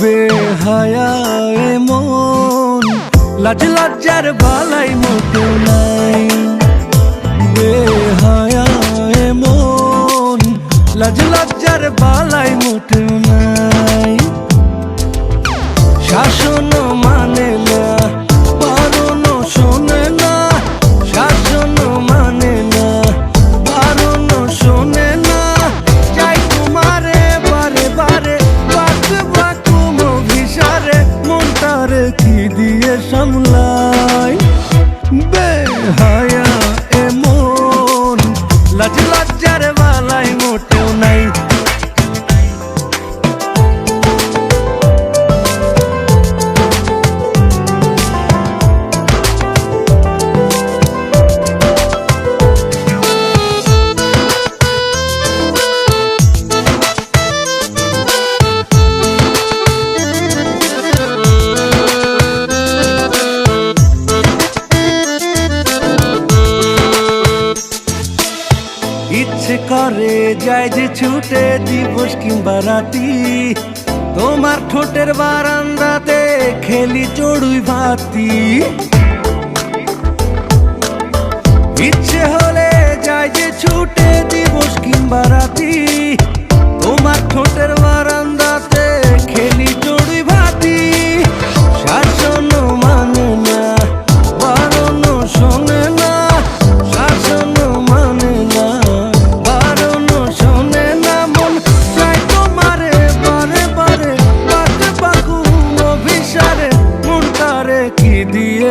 বেহায়ায় মন। লাজ লজ্জার বালাই মতো নাই। ইচ্ছে করে যায় যে ছুটে দিবস কিংবা রাতি। তোমার ঠোঁটের বারান্দাতে খেলি চড়ুই ভাতি। ইচ্ছে হলে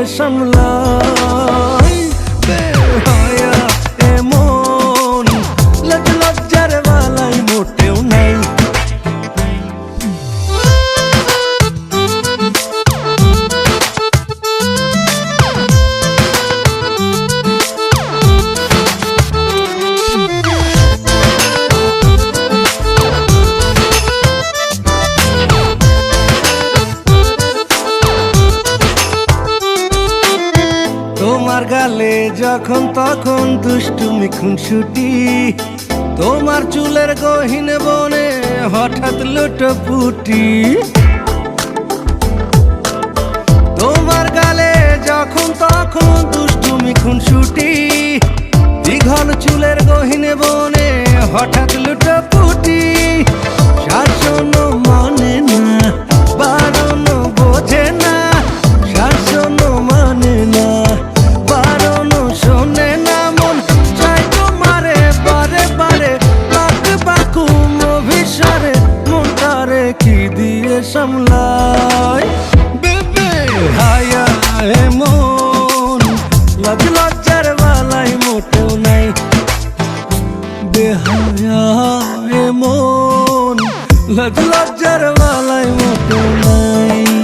some love. তোমার গালে যখন তখন দুষ্টুমি খুনসুটি, তোমার চুলের গহিন বনে হঠাৎ লুটোপুটি। তোমার গালে যখন তখন দুষ্টুমি খুনসুটি, দীঘল চুলের গহিনে বনে হঠাৎ লুটোপুটি। শাসন সামলায় বেবে হায়া হে লাজ লজ্জার বালাই মোটেও নাই। বেহায়া হে লাজ লজ্জার বালাই মোটেও নাই।